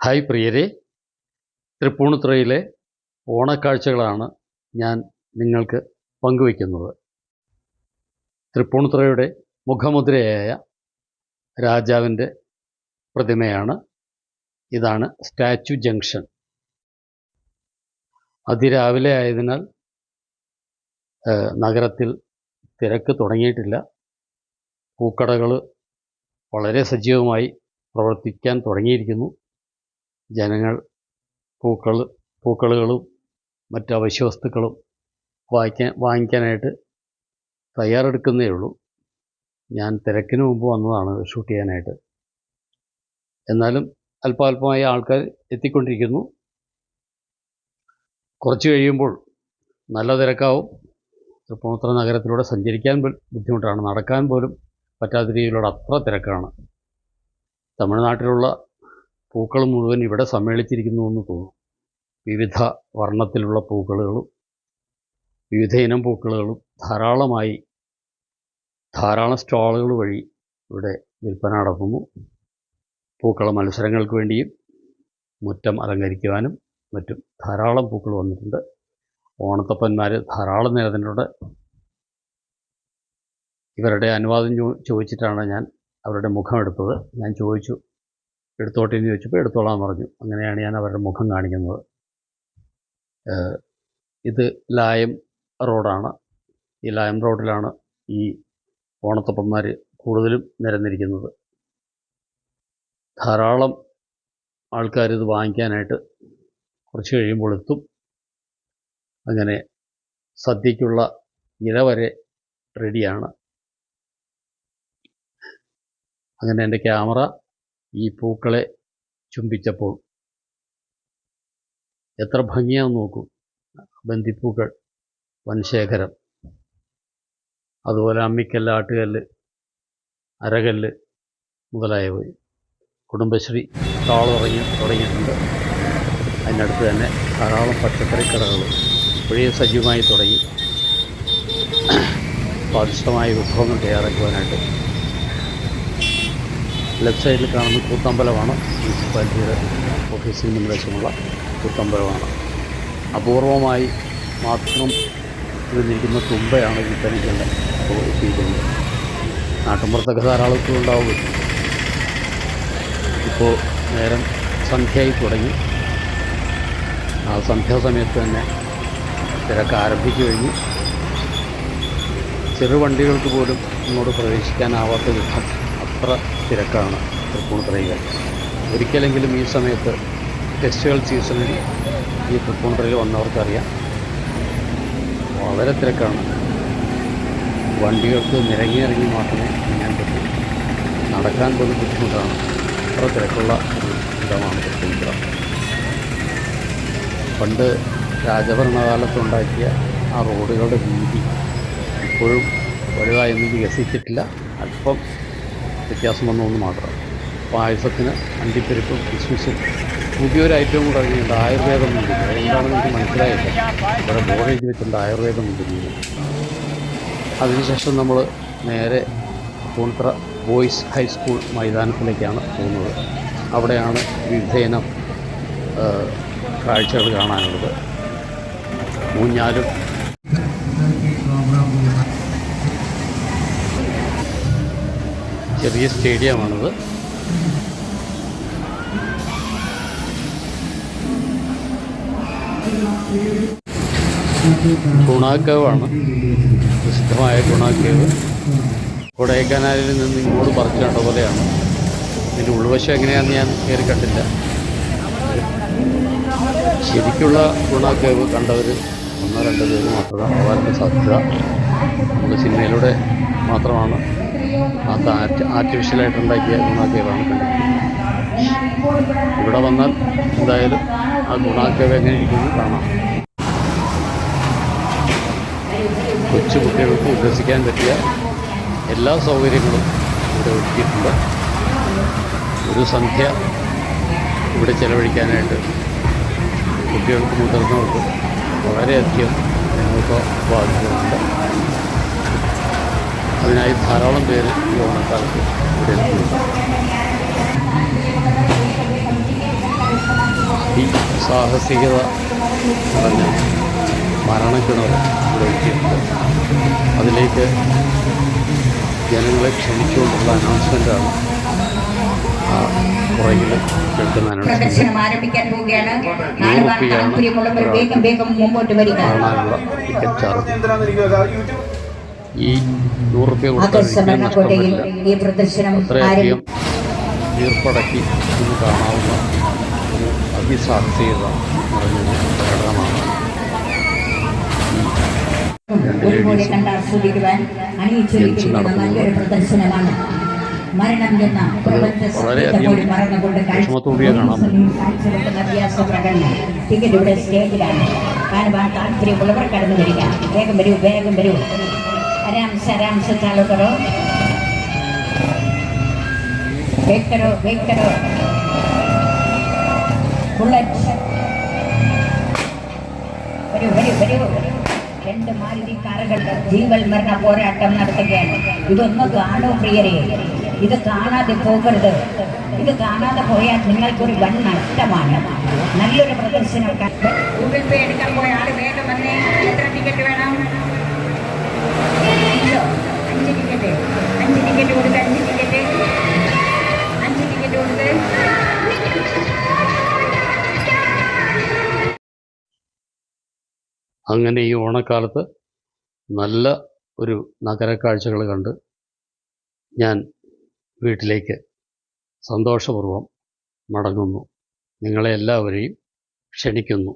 Hi പ്രിയരെ. തൃപ്പൂണിത്തുറയിലെ ഓണക്കാഴ്ചകളാണ് ഞാൻ നിങ്ങൾക്ക് പങ്കുവയ്ക്കുന്നത്. തൃപ്പൂണിത്തുറയുടെ മുഖമുദ്രയായ രാജാവിന്റെ പ്രതിമയാണ്. ഇതാണ് സ്റ്റാച്ചു ജംഗ്ഷൻ. അതിരാവിലെ ആയതിനാൽ നഗരത്തിൽ തിരക്ക് തുടങ്ങിയിട്ടില്ല. പൂക്കടകൾ വളരെ സജീവമായി പ്രവർത്തിക്കാൻ തുടങ്ങിയിരിക്കുന്നു. ജനങ്ങൾ പൂക്കൾ പൂക്കളുകളും മറ്റ് അവശ്യ വസ്തുക്കളും വായിക്കാൻ വാങ്ങിക്കാനായിട്ട് തയ്യാറെടുക്കുന്നേ ഉള്ളൂ ഞാൻ തിരക്കിന് മുമ്പ് വന്നതാണ് ഷൂട്ട് ചെയ്യാനായിട്ട്. എന്നാലും അല്പാൽപമായി ആൾക്കാർ എത്തിക്കൊണ്ടിരിക്കുന്നു. കുറച്ച് കഴിയുമ്പോൾ നല്ല തിരക്കാവും. തൃപ്പൂണിത്തുറ നഗരത്തിലൂടെ സഞ്ചരിക്കാൻ ബുദ്ധിമുട്ടാണ്. നടക്കാൻ പോലും പറ്റാത്ത രീതിയിലുള്ള അത്ര തിരക്കാണ്. തമിഴ്നാട്ടിലുള്ള പൂക്കൾ മുഴുവൻ ഇവിടെ സമ്മേളിച്ചിരിക്കുന്നു എന്ന് തോന്നുന്നു വിവിധ വർണത്തിലുള്ള പൂക്കളുകളും വിവിധ ഇനം പൂക്കളുകളും ധാരാളമായി ധാരാളം സ്റ്റാളുകൾ വഴി ഇവിടെ വിൽപ്പന നടക്കുന്നു. പൂക്കള മത്സരങ്ങൾക്ക് വേണ്ടിയും മുറ്റം അലങ്കരിക്കുവാനും മറ്റും ധാരാളം പൂക്കൾ വന്നിട്ടുണ്ട്. ഓണത്തപ്പന്മാർ ധാരാളം നിരത്തിനുണ്ട് ഇവരുടെ അനുവാദം ചോദിച്ചിട്ടാണ് ഞാൻ അവരുടെ മുഖം എടുത്തത്. ഞാൻ ചോദിച്ചു എടുത്തോട്ടെ എന്ന് ചോദിച്ചപ്പോൾ എടുത്തോളാൻ പറഞ്ഞു. അങ്ങനെയാണ് ഞാൻ അവരുടെ മുഖം കാണിക്കുന്നത്. ഇത് ലായം റോഡാണ്. ഈ ലായം റോഡിലാണ് ഈ ഓണത്തപ്പന്മാർ കൂടുതലും നിരന്നിരിക്കുന്നത്. ധാരാളം ആൾക്കാർ ഇത് വാങ്ങിക്കാനായിട്ട് കുറച്ച് കഴിയുമ്പോൾ എത്തും. അങ്ങനെ സദ്യക്കുള്ള ഇല വരെ റെഡിയാണ്. അങ്ങനെ എന്റെ ക്യാമറ ഈ പൂക്കളെ ചുംബിച്ചപ്പോൾ. എത്ര ഭംഗിയാന്ന് നോക്കൂ. ബന്ദിപ്പൂക്കൾ വൻശേഖരം. അതുപോലെ അമ്മിക്കല്ല് ആട്ടുകല്ല് അരകല്ല് മുതലായവ. കുടുംബശ്രീ തുടങ്ങി തുടങ്ങിയിട്ടുണ്ട്. അതിനടുത്ത് തന്നെ ധാരാളം പച്ചക്കറി കടകൾ. ഇപ്പോഴേ സജീവമായി തുടങ്ങി. സ്വാദിഷ്ടമായ വിഭവങ്ങൾ തയ്യാറാക്കുവാനായിട്ട് ലെഫ്റ്റ് സൈഡിൽ കാണുന്ന കൂത്തമ്പലമാണ്. മുനിസിപ്പാലിറ്റിയുടെ ഓഫീസിന് മുൻവശമുള്ള കൂത്തമ്പലമാണ്. അപൂർവമായി മാത്രം നിൽക്കുന്ന തുമ്പയാണ് ഈ ഇപ്പോൾ എത്തിയിരിക്കുന്നത് നാട്ടിൻപുറത്തൊക്കെ ധാരാളം ഇപ്പോൾ ഉണ്ടാവും ഇപ്പോൾ നേരം സന്ധ്യയായി തുടങ്ങി. ആ സന്ധ്യാസമയത്ത് തന്നെ തിരക്ക് ആരംഭിച്ചു കഴിഞ്ഞു. ചെറുവണ്ടികൾക്ക് പോലും ഇങ്ങോട്ട് പ്രവേശിക്കാനാവാത്ത വിധം അത്ര തിരക്കാണ് തൃപ്പൂണിത്തുറയിൽ ഒരിക്കലെങ്കിലും ഈ സമയത്ത് ഫെസ്റ്റിവൽ സീസണിൽ ഈ തൃപ്പൂണിത്തുറയിൽ വന്നവർക്കറിയാം. വളരെ തിരക്കാണ്. വണ്ടികൾക്ക് നിരങ്ങി ഇറങ്ങി മാത്രമേ നീങ്ങാൻ പറ്റൂ. നടക്കാൻ പോലും ബുദ്ധിമുട്ടാണ്. അത്ര തിരക്കുള്ള ഒരു ഇടമാണ് തൃപ്പൂണിത്തുറ പണ്ട് രാജഭരണകാലത്തുണ്ടാക്കിയ ആ റോഡുകളുടെ വീതി ഇപ്പോഴും വലുതായൊന്നും വികസിച്ചിട്ടില്ല. അല്പം വ്യത്യാസം വന്നതെന്ന് മാത്രം. പായസത്തിന് അണ്ടിപ്പരിപ്പും കിസ്മിസും പുതിയൊരു ഐറ്റവും കൂടെ ഇറങ്ങിയിട്ടുണ്ട്. ആയുർവേദം മുന്തിരി എന്താണെന്ന് എനിക്ക് മനസ്സിലായില്ല. ഇവിടെ ബോർഡ് എഴുതി വെച്ചിട്ടുണ്ട്. ആയുർവേദം മുന്തിരി അതിനുശേഷം നമ്മൾ നേരെ പൂണിത്ര ബോയ്സ് ഹൈസ്കൂൾ മൈതാനത്തിലേക്കാണ് പോകുന്നത്. അവിടെയാണ് വിധേനം കാഴ്ചകൾ കാണാനുള്ളത്. ഊഞ്ഞാലും ചെറിയ സ്റ്റേഡിയമാണത്. ഗുണാക്കേവാണ് പ്രസിദ്ധമായ ഗുണാക്കേവ് കൊടൈക്കനാലിൽ നിന്ന് ഇങ്ങോട്ട് പറിച്ചു കണ്ട പോലെയാണ്. ഇതിന്റെ ഉൾവശം എങ്ങനെയാണെന്ന് ഞാൻ കയറി കണ്ടില്ല. ശരിക്കുള്ള ഗുണാക്കേവ് കണ്ടവർ ഒന്നോ രണ്ടോ പേര് മാത്രമാണ്. അവരുടെ സാധ്യത. നമ്മുടെ സിനിമയിലൂടെ മാത്രമാണ്. അത് ആർട്ട് ആർട്ടിഫിഷ്യലായിട്ടുണ്ടാക്കിയ ഗുണാക്കേവാണ് കണ്ടത്. ഇവിടെ വന്നാൽ എന്തായാലും ആ ഗുണാക്കേവ് എങ്ങനെ ഇരിക്കുന്നു കാണാം. കൊച്ചു കുട്ടികൾക്ക് ഉല്ലസിക്കാൻ പറ്റിയ എല്ലാ സൗകര്യങ്ങളും ഇവിടെ ഒരുക്കിയിട്ടുണ്ട്. ഒരു സന്ധ്യ ഇവിടെ ചെലവഴിക്കാനായിട്ട് കുട്ടികൾക്ക് മുതിർന്നവർക്ക് വളരെയധികം ഞങ്ങൾക്ക് ബാധിക്കുന്നുണ്ട് അതിനായി ധാരാളം പേര് ഈ ഓണക്കാലത്ത് ഇവിടെ ഈ സാഹസികത നിറഞ്ഞ മരണക്കിണർ ഇവിടെ എത്തിയിട്ടുണ്ട് അതിലേക്ക് ജനങ്ങളെ ക്ഷണിച്ചുകൊണ്ടുള്ള അനൗൺസ്മെന്റാണ് ആ പുറകിൽ കേൾക്കുന്ന അനൗൺസ്മെന്റ് കാണാനുള്ള ടിക്കറ്റ് ചാർജ്. ഈ നൂറ് റുപ്യ കൊടുത്താൽ ആഗസ്റ്റ് ഒരിക്കലും ഭരണക്കോട്ടയിൽ നഷ്ടപ്പെടില്ല ഈ പ്രദർശനം അത്രയധികം ഈർപ്പടക്കി ഇന്ന് കാണാവുന്ന ഒരു അതിസാഹസികത നിറഞ്ഞൊരു പ്രകടനമാണ്. പ്രദർശനമാണ് മരണം എന്ന പ്രപഞ്ച സത്യത്തെ വളരെയധികം പോലും മറന്നുകൊണ്ട്. കാഴ്ചവെക്കുന്ന പ്രകടനം. ടിക്കറ്റ് ഇവിടെ സ്റ്റേജിലാണ്. കാണുവാൻ താല്പര്യമുള്ളവർ കടന്നു വരിക. വേഗം വരൂ വേഗം വരൂ. આરામ સારામ સો ચાલુ કરો વેક કરો વેક કરો ബുള്ളറ്റ് വരൂ വരൂ വരൂ. രണ്ട് മാരുതി കാറുകളുടെ ജീവൽ മരണ പോരാട്ടം നടത്തുകയാണ്. ഇതൊന്ന് കാണൂ പ്രിയരെ. ഇത് കാണാതെ പോകരുത്. ഇത് കാണാതെ പോയാൽ നിങ്ങൾക്കൊരു വൻ നഷ്ടമാണ്. നല്ലൊരു പ്രദർശനം ഗൂഗിൾ പേ എടുക്കാൻ പോയ ആൾ വേഗം വന്നേ. എത്ര ടിക്കറ്റ് വേണം? അങ്ങനെ ഈ ഓണക്കാലത്ത് നല്ല ഒരു നഗരക്കാഴ്ചകൾ കണ്ട് ഞാൻ വീട്ടിലേക്ക് സന്തോഷപൂർവം മടങ്ങുന്നു. നിങ്ങളെ എല്ലാവരെയും ക്ഷണിക്കുന്നു.